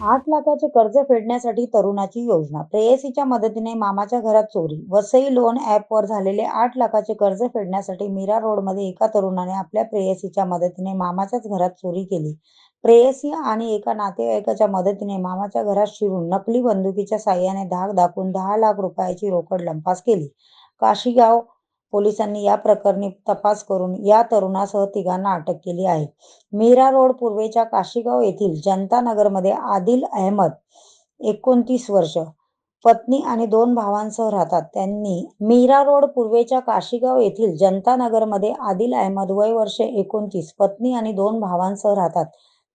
आठ लाखाचे कर्ज फेडण्यासाठी तरुणाची योजना. प्रेयसीच्या मदतीने मामाच्या घरात चोरी. वसई लोन ॲपवर झालेले आठ लाखाचे कर्ज फेडण्यासाठी मीरा रोडमध्ये एका तरुणाने आपल्या प्रेयसीच्या मदतीने मामाच्याच घरात चोरी केली. प्रेयसी आणि एका नातेवाईकाच्या मदतीने मामाच्या घरात शिरून नकली बंदुकीच्या साह्याने धाक दाखवून दहा लाख रुपयाची रोकड लंपास केली. काशीगाव पोलिसांनी या प्रकरणी तपास करून या तरुणासह तिघांना अटक केली आहे. मीरा रोड पूर्वेच्या काशीगाव येथील जनता नगरमध्ये आदिल अहमद एकोणतीस वर्ष पत्नी आणि दोन भावांसह राहतात. त्यांनी मीरा रोड पूर्वेच्या काशीगाव येथील जनता नगरमध्ये आदिल अहमद वय वर्ष एकोणतीस पत्नी आणि दोन भावांसह राहतात.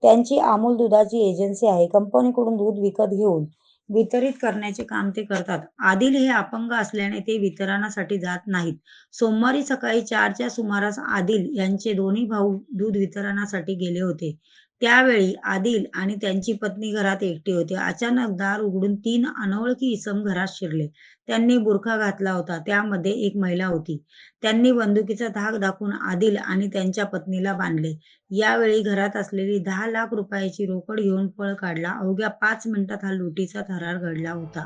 त्यांची अमूल दुधाची एजन्सी आहे. कंपनीकडून दूध विकत घेऊन वितरित करण्याचे काम ते करतात. आदिल हे अपंग असल्याने ते वितरणासाठी जात नाहीत. सोमवारी सकाळी चारच्या सुमारास आदिल यांचे दोन्ही भाऊ दूध वितरणासाठी गेले होते. त्यावेळी आदिल आणि त्यांची पत्नी घरात एकटी होती. अचानक दार उघडून तीन अनोळखी इसम घरात शिरले. त्यांनी बुरखा घातला होता. त्यामध्ये एक महिला होती. त्यांनी बंदुकीचा धाक दाखवून आदिल आणि त्यांच्या पत्नीला बांधले. यावेळी घरात असलेली दहा लाख रुपयाची रोकड घेऊन पळ काढला. अवघ्या पाच मिनिटात हा लुटीचा थरार घडला होता.